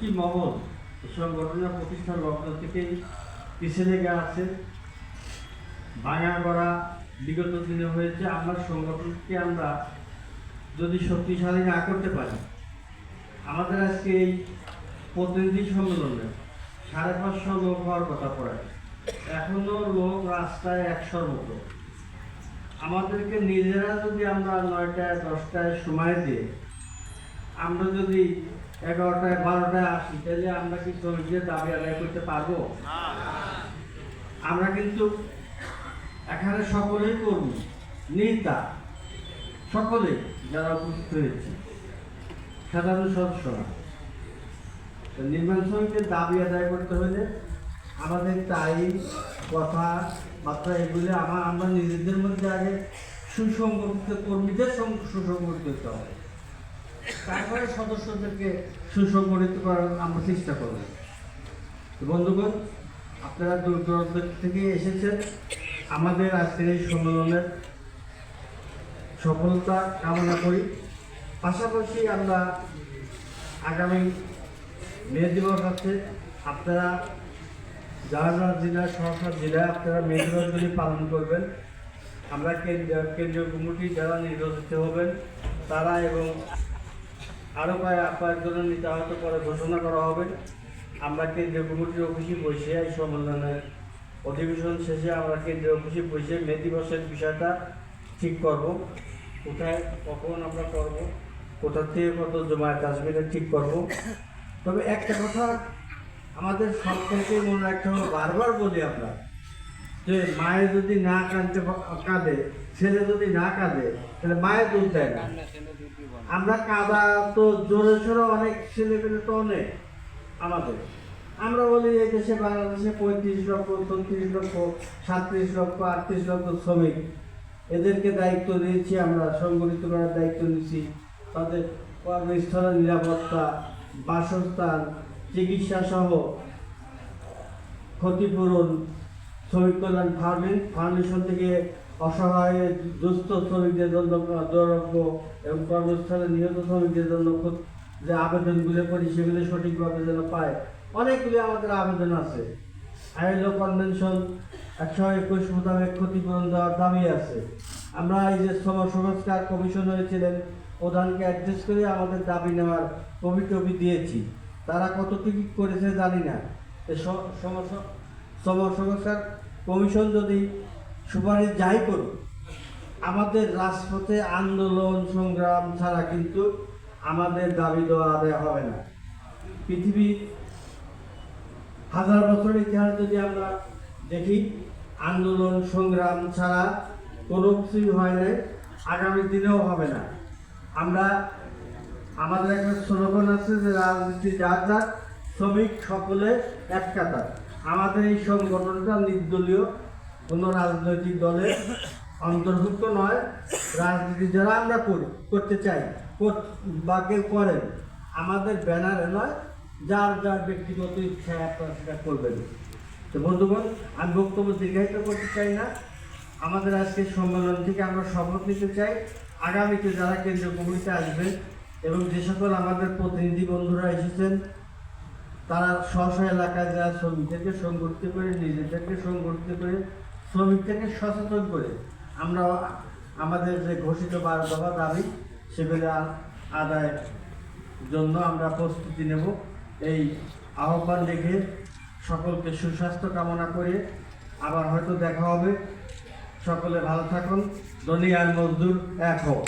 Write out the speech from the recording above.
চৌষট্টি মহল? এই সংগঠনের প্রতিষ্ঠার লগ্ন থেকেই পিছিয়ে লেগে আছে। ভাঙা করা বিগত দিনে হয়েছে। আমরা সংগঠনকে আমরা যদি শক্তিশালী না করতে পারি, আমাদের আজকে এই প্রতিনিধি সম্মেলনে সাড়ে পাঁচশো লোক হওয়ার কথা পড়ে। এখনও লোক রাস্তায় একশোর মতো। আমাদেরকে নিজেরা যদি আমরা নয়টায়, দশটায় সময় দিয়ে আমরা যদি এগারোটায়, বারোটায় আসি, তাহলে আমরা কি শ্রমিকদের দাবি আদায় করতে পারব? আমরা কিন্তু এখানে সকলেই কর্মী, নেতা সকলে যারা উপস্থিত হয়েছে, সাধারণ সদস্যরা। নির্মাণ শ্রমিকদের দাবি আদায় করতে হলে আমাদের টাইম, কথা, বার্তা এগুলি আমার, আমরা নিজেদের মধ্যে আগে সুসংগঠিত কর্মীদের সুসংগঠিত হবে। তারপরে সদস্যদেরকে সুসংগঠিত করার আমরা চেষ্টা করব। বন্ধুগণ, আপনারা দূর দূরান্ত থেকে এসেছেন। আমাদের আজকের এই সম্মেলনের সফলতা কামনা করি। পাশাপাশি আমরা আগামী মে দিবস আছে। আপনারা যারা যারা জেলায় সরকার জেলায় আপনারা মে দিবসগুলি পালন করবেন, আমরা কেন্দ্রীয় কমিটি যারা নির্বাচিত হবেন, তারা এবং আরও কয়েক কয়েকজনের নিতে হয়তো পরে ঘোষণা করা হবে। আমরা কেন্দ্রীয় কমিটির অফিসে বসে এই সম্মেলনের অধিবেশন শেষে আমরা কেন্দ্রীয় অফিসে বসে মে দিবসের বিষয়টা ঠিক করব। কোথায়, কখন আমরা করব, কোথা থেকে কত জমায়েত আসবে এটা ঠিক করব। তবে একটা কথা, আমাদের সব থেকে মনে রাখতে হবে, বারবার বলি আমরা যে মায়ের যদি না কাঁদতে কাঁদে, ছেলে যদি না কাঁদে, তাহলে মায়ের দুধ দেয় না। আমরা কাদা তো জোরে সোরে অনেক ছেলে পেলে তো অনেক আমাদের। আমরা বলি, এই দেশে বাংলাদেশে পঁয়ত্রিশ লক্ষ ছত্রিশ লক্ষ সাতত্রিশ লক্ষ, আটত্রিশ লক্ষ শ্রমিক। এদেরকে দায়িত্ব দিয়েছি আমরা, সংগঠিত করার দায়িত্ব নিয়েছি। তাদের কর্মস্থলের নিরাপত্তা, বাসস্থান চিকিৎসা সহ ক্ষতিপূরণ শ্রমিক কল্যাণ ফাউন্ডেশন থেকে অসহায়, দুস্থ শ্রমিকদের জন্য দুরারোগ্য এবং কর্মস্থলে নিহত শ্রমিকদের জন্য যে আবেদনগুলো করি সেগুলো সঠিকভাবে যেন পায়। অনেকগুলি আমাদের আবেদন আছে। আইএলও কনভেনশন একশো একুশ মোতাবেক ক্ষতিপূরণ দেওয়ার দাবি আছে। আমরা এই যে শ্রম সংস্কার কমিশন হয়েছিলেন প্রধানকে অ্যাড্রেস করে আমাদের দাবি নেওয়ার কবি টবি দিয়েছি। তারা কত কতটুকু করেছে জানি না। এ স- সম- শ্রম সংস্কার কমিশন যদি সুপারিশ যাই করুক, আমাদের রাজপথে আন্দোলন সংগ্রাম ছাড়া কিন্তু আমাদের দাবি দেওয়া আদায় হবে না। পৃথিবীর হাজার বছর ইতিহাস যদি আমরা দেখি, আন্দোলন সংগ্রাম ছাড়া কোনো কিছুই হয় নাই, আগামী দিনেও হবে না। আমরা, আমাদের একটা স্লোগান আছে যে রাজনীতি যার যার, শ্রমিক সকলে এক কাতার। আমাদের এই সংগঠনটা নির্দলীয়, কোনো রাজনৈতিক দলের অন্তর্ভুক্ত নয়। রাজনীতি যারা আমরা করি, করতে চাই বা কেউ করেন আমাদের ব্যানারে নয়, যার যার ব্যক্তিগত ইচ্ছায় আপনারা সেটা করবেন। তো বন্ধুগণ, আমি বক্তব্য দীর্ঘায়িত করতে চাই না। আমাদের আজকের সম্মেলন থেকে আমরা শপথ নিতে চাই। আগামীতে যারা কেন্দ্রীয় কমিটিতে আসবেন এবং যে সকল আমাদের প্রতিনিধি বন্ধুরা এসেছেন তারা স্ব এলাকায় যারা শ্রমিকদেরকে সংগঠিত করে, নিজেদেরকে সংগঠিত করে, শ্রমিকদেরকে সচেতন করে, আমরা আমাদের যে ঘোষিত বারো দফা দাবি, সেগুলো আদায়ের জন্য আমরা প্রস্তুতি নেব। এই আহ্বান রেখে সকলকে সুস্বাস্থ্য কামনা করে আবার হয়তো দেখা হবে। সকলে ভালো থাকুন। আর মজদুর এক হোক।